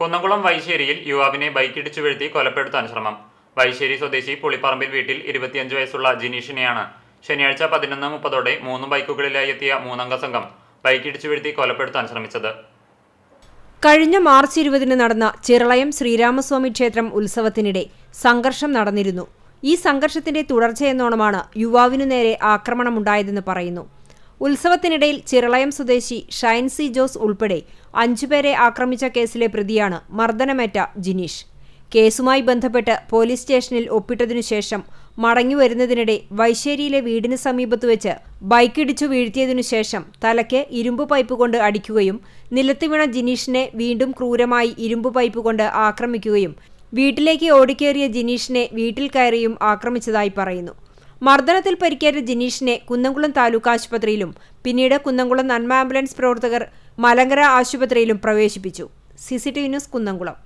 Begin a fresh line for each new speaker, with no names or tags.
കുന്നംകുളം വൈശ്ശേരിയിൽ യുവാവിനെ ബൈക്കിടിച്ചു വീഴ്ത്തി കൊലപ്പെടുത്താൻ ശ്രമം. വൈശ്ശേരി സ്വദേശി പുളിപ്പറമ്പിൽ വീട്ടിൽ ഇരുപത്തിയഞ്ച് വയസ്സുള്ള ജിനീഷിനെയാണ്. ശനിയാഴ്ച പതിനൊന്ന് മുപ്പതോടെ മൂന്ന് ബൈക്കുകളിലായി എത്തിയ മൂന്നംഗ സംഘം ബൈക്കിടിച്ചു വീഴ്ത്തി കൊലപ്പെടുത്താൻ ശ്രമിച്ചത്.
കഴിഞ്ഞ മാർച്ച് ഇരുപതിന് നടന്ന ചിറളയം ശ്രീരാമസ്വാമി ക്ഷേത്രം ഉത്സവത്തിനിടെ സംഘർഷം നടന്നിരുന്നു. ഈ സംഘർഷത്തിന്റെ തുടർച്ചയെന്നോണമാണ് യുവാവിനു നേരെ ആക്രമണമുണ്ടായതെന്ന് പറയുന്നു. ഉത്സവത്തിനിടയിൽ ചിറളയം സ്വദേശി ഷൈൻസി ജോസ് ഉൾപ്പെടെ അഞ്ചുപേരെ ആക്രമിച്ച കേസിലെ പ്രതിയാണ് മർദ്ദനമേറ്റ ജിനീഷ്. കേസുമായി ബന്ധപ്പെട്ട് പോലീസ് സ്റ്റേഷനിൽ ഒപ്പിട്ടതിനു ശേഷം മടങ്ങിവരുന്നതിനിടെ വൈശ്ശേരിയിലെ വീടിന് സമീപത്ത് വെച്ച് ബൈക്കിടിച്ചു വീഴ്ത്തിയതിനു ശേഷം തലയ്ക്ക് ഇരുമ്പ് പൈപ്പ് കൊണ്ട് അടിക്കുകയും നിലത്ത് വീണ ജിനീഷിനെ വീണ്ടും ക്രൂരമായി ഇരുമ്പ് പൈപ്പ് കൊണ്ട് ആക്രമിക്കുകയും വീട്ടിലേക്ക് ഓടിക്കേറിയ ജിനീഷിനെ വീട്ടിൽ കയറിയും ആക്രമിച്ചതായി പറയുന്നു. മർദ്ദനത്തിൽ പരിക്കേറ്റ ജിനീഷിനെ കുന്നംകുളം താലൂക്ക് ആശുപത്രിയിലും പിന്നീട് കുന്നംകുളം നന്മ ആംബുലൻസ് പ്രവർത്തകർ മലങ്കര ആശുപത്രിയിലും പ്രവേശിപ്പിച്ചു. CCTV news Kunnamkulam.